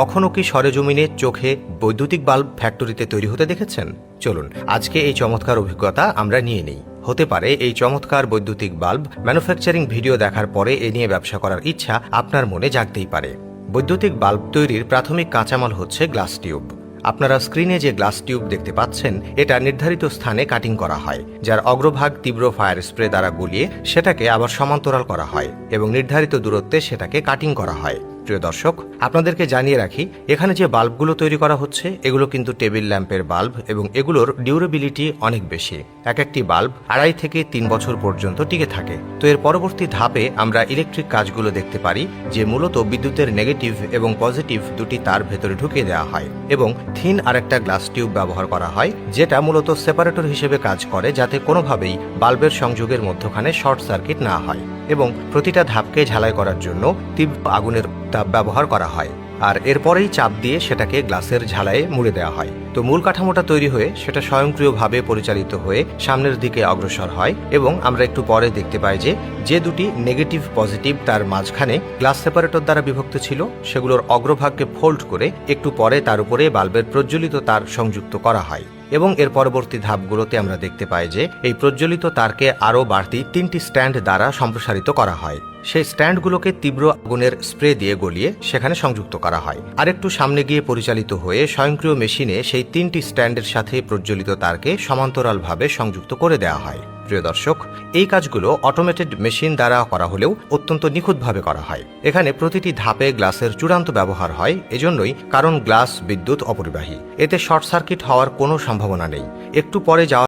কখনো কি সরেজমিনে চোখে বৈদ্যুতিক বাল্ব ফ্যাক্টরিতে তৈরি হতে দেখেছেন? চলুন, আজকে এই চমৎকার অভিজ্ঞতা আমরা নিয়ে নিই। হতে পারে এই চমৎকার বৈদ্যুতিক বাল্ব ম্যানুফ্যাকচারিং ভিডিও দেখার পরে এ নিয়ে ব্যবসা করার ইচ্ছা আপনার মনে জাগতেই পারে। বৈদ্যুতিক বাল্ব তৈরির প্রাথমিক কাঁচামাল হচ্ছে গ্লাস টিউব। আপনারা স্ক্রিনে যে গ্লাস টিউব দেখতে পাচ্ছেন, এটা নির্ধারিত স্থানে কাটিং করা হয়, যার অগ্রভাগ তীব্র ফায়ার স্প্রে দ্বারা গলিয়ে সেটাকে আবার সমান্তরাল করা হয় এবং নির্ধারিত দূরত্বে সেটাকে কাটিং করা হয়। প্রিয় দর্শক, আপনাদেরকে জানিয়ে রাখি, এখানে যে বাল্বগুলো তৈরি করা হচ্ছে, এগুলো কিন্তু টেবিল ল্যাম্পের বাল্ব এবং এগুলোর ডিউরেবিলিটি অনেক বেশি। এক একটি বাল্ব আড়াই থেকে তিন বছর পর্যন্ত টিকে থাকে। তো এর পরবর্তী ধাপে আমরা ইলেকট্রিক কাজগুলো দেখতে পারি, যে মূলত বিদ্যুতের নেগেটিভ এবং পজিটিভ দুটি তার ভেতরে ঢুকিয়ে দেওয়া হয় এবং থিন আরেকটা গ্লাস টিউব ব্যবহার করা হয়, যেটা মূলত সেপারেটর হিসেবে কাজ করে, যাতে কোনোভাবেই বাল্বের সংযোগের মধ্যখানে শর্ট সার্কিট না হয় এবং প্রতিটা ধাপকে ঝালাই করার জন্য তীব্র আগুনের তাপ ব্যবহার করা হয়, আর এরপরেই চাপ দিয়ে সেটাকে গ্লাসের ঝালায়ে মুড়ে দেওয়া হয়। তো মূল কাঠামোটা তৈরি হয়ে সেটা স্বয়ংক্রিয়ভাবে পরিচালিত হয়ে সামনের দিকে অগ্রসর হয় এবং আমরা একটু পরে দেখতে পাই যে যে দুটি নেগেটিভ পজিটিভ তার মাঝখানে গ্লাস সেপারেটর দ্বারা বিভক্ত ছিল, সেগুলোর অগ্রভাগকে ফোল্ড করে একটু পরে তার উপরে বাল্বের প্রজ্বলিত তার সংযুক্ত করা হয়। এবং এর পরবর্তী ধাপগুলোতে আমরা দেখতে পাই যে এই প্রজ্বলিত তারকে আরও বাড়তি তিনটি স্ট্যান্ড দ্বারা সম্প্রসারিত করা হয়। সেই স্ট্যান্ডগুলোকে তীব্র আগুনের স্প্রে দিয়ে গলিয়ে সেখানে সংযুক্ত করা হয়। আরেকটু সামনে গিয়ে পরিচালিত হয়ে স্বয়ংক্রিয় মেশিনে সেই তিনটি স্ট্যান্ডের সাথে প্রজ্বলিত তারকে সমান্তরালভাবে সংযুক্ত করে দেওয়া হয়। প্রিয় দর্শক, এই কাজগুলো অটোমেটেড মেশিন দ্বারা করা হলেও অত্যন্ত নিখুঁতভাবে করা হয়। এখানে প্রতিটি ধাপে গ্লাসের চূড়ান্ত ব্যবহার হয়, এজন্যই কারণ গ্লাস বিদ্যুৎ অপরিবাহী। এতে শর্ট সার্কিট হওয়ার কোনো সম্ভাবনা নেই। একটু পরে যাওয়া